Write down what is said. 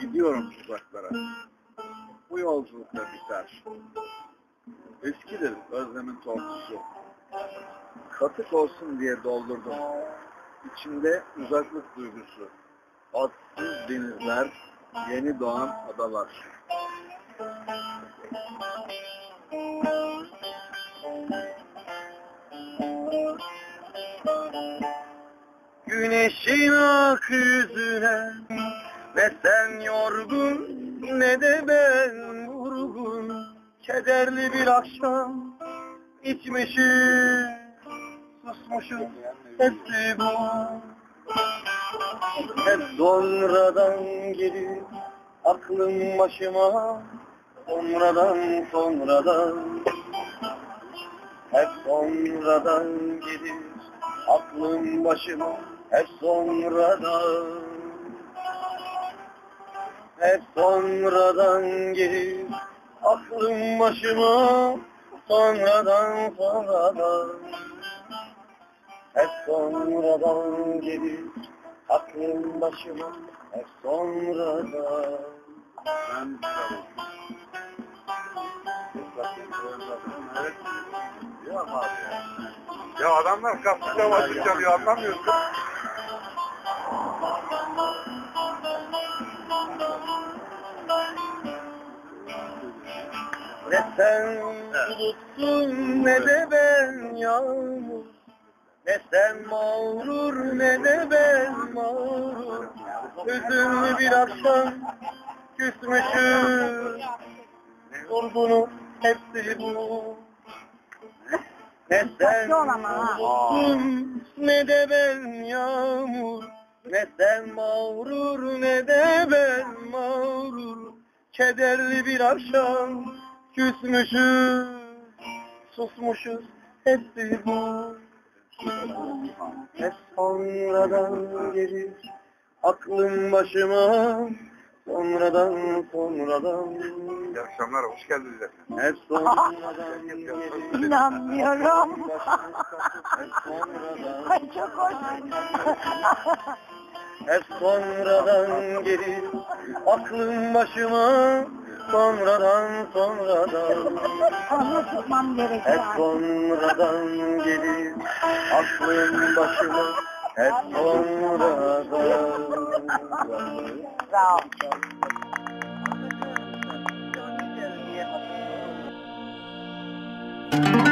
Gidiyorum uzaklara. Bu yolculukta biter. Eskidir özlemin tortusu. Katık olsun diye doldurdum. İçimde uzaklık duygusu. Atsız denizler, yeni doğan adalar. Güneşin ak yüzüne ne sen yorgun ne de ben vurgun. Kederli bir akşam içmişiz susmuşuz hepsi bu Hep sonradan gelir aklım başıma. Sonradan sonradan. Hep sonradan gelir aklım başıma. Hep sonradan hep sonradan gelir aklım başıma sonradan sonradan. Hep sonradan gelir aklım başıma hep sonradan. Ben Ya. Adamlar kaptıkça basıp çalıyor anlamıyorsun. Ne sen bulutsun ne de ben yağmur Ne sen mağrur ne de ben mağrur? Hüzünlü bir akşam küsmüşüz Durgunum hepsi bu. Ne sen bulutsun ne de ben yağmur Ne sen mağrur ne de ben mağrur? Kederli bir akşam küsmüşüz Susmuşuz hepsi bu Hep sonradan gelir aklım başıma Sonradan sonradan İyi akşamlar, hoş geldiniz efendim. Hep sonradan gelir İnanmıyorum. Hep sonradan Ay çok hoş. Hep sonradan gelir aklım başıma Sonradan sonradan tutmam Hep sonradan gelir aklım başıma Hep sonradan Sağ ol. Anlaşılıyor.